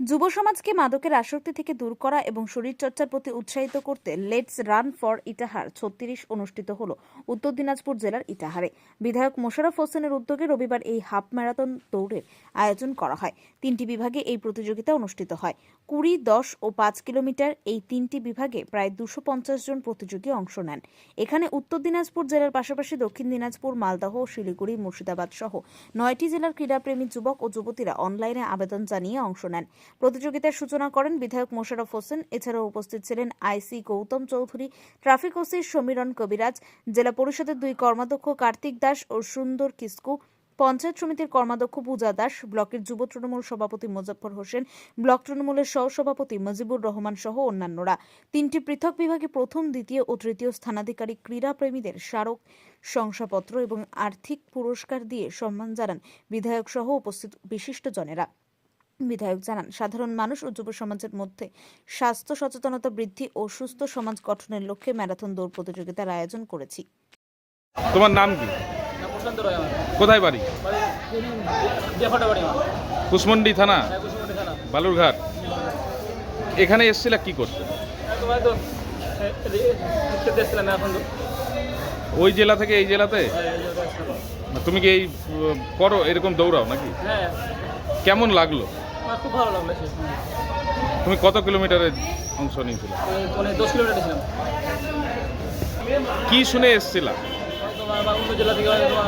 যুব সমাজকে মাদকের আসক্তি থেকে দূর করা এবং শরীরচর্চার প্রতি উৎসাহিত করতে লেটস রান ফর ইটাহার ছত্রিশ অনুষ্ঠিত হল। উত্তর দিনাজপুর জেলার ইটাহারে। বিধায়ক মোশাররফ হোসেনের উদ্যোগে রবিবার এই হাফ ম্যারাথন দৌড়ের আয়োজন করা হয়। তিনটি বিভাগে এই প্রতিযোগিতা অনুষ্ঠিত হয়। কুড়ি, দশ ও পাঁচ কিলোমিটার এই তিনটি বিভাগে প্রায় দুশো পঞ্চাশ জন প্রতিযোগী অংশ নেন। এখানে উত্তর দিনাজপুর জেলার পাশাপাশি দক্ষিণ দিনাজপুর, মালদহ, শিলিগুড়ি, মুর্শিদাবাদ সহ নয়টি জেলার ক্রীড়াপ্রেমী যুবক ও যুবতীরা অনলাইনে আবেদন জানিয়ে অংশ নেন। প্রতিযোগিতার সূচনা করেন বিধায়ক মোশারফ হোসেন। এছাড়াও উপস্থিত ছিলেন IC Gautam Chowdhury, traffic OC Samiran Kabiraj, জেলা পরিষদের দুই কর্মাধ্যক্ষ কার্তিক দাস ও সুন্দর কিস্কু, পঞ্চায়েত সমিতির কর্মাধ্যক্ষ পূজা দাস, ব্লকের যুব তৃণমূল সভাপতি মোজাফর হোসেন, ব্লক তৃণমূলের সহসভাপতি মজিবুর রহমান সহ অন্যান্যরা। তিনটি পৃথক বিভাগে প্রথম, দ্বিতীয় ও তৃতীয় স্থানাধিকারী ক্রীড়াপ্রেমীদের স্মারক, শংসাপত্র এবং আর্থিক পুরস্কার দিয়ে সম্মান জানান বিধায়ক সহ উপস্থিত বিশিষ্টজনেরা বিধায়ক জানান সাধারণ মানুষ ও যুব সমাজের মধ্যে স্বাস্থ্য সচেতনতা বৃদ্ধি ও সুস্থ সমাজ গঠনের লক্ষ্যে ম্যারাথন দৌড় প্রতিযোগিতার আয়োজন করেছি। তোমার নাম কি? কোথায় বাড়ি? কুসমন্ডি থানা? হ্যাঁ থানা। বালুরঘাট। এখানে এসেছিলা কি করতে এখন ওই জেলা থেকে এই জেলাতে? হ্যাঁ। তুমি কি এই করো এরকম দৌড়াও নাকি? হ্যাঁ। কেমন লাগল? আমার খুব ভালো লাগল সময়। তুমি কত কিলোমিটারের অংশ নিয়েছিলে? দশ কিলোমিটার ছিলাম কি শুনে এসেছিলা? তোমার বা অন্য জেলা থেকে তোমার।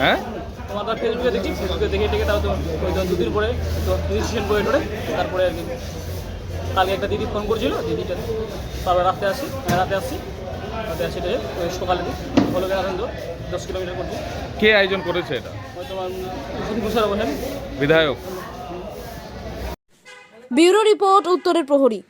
হ্যাঁ? তোমার ফেসবুকে দেখি ফেসবুকে দেখে দুদিন পরে টোরে তারপরে আর কি। কালকে একটা দিদি ফোন করছিল দিদিটা তারপর রাতে আসি হ্যাঁ রাতে আসছি রাতে আসি রে, ওই সকালে দিই হলো দশ কিলোমিটার করছি কে আয়োজন করেছে এটা? তোমার বসেন বিধায়ক। ব্যুরো রিপোর্ট উত্তরের প্রহরী।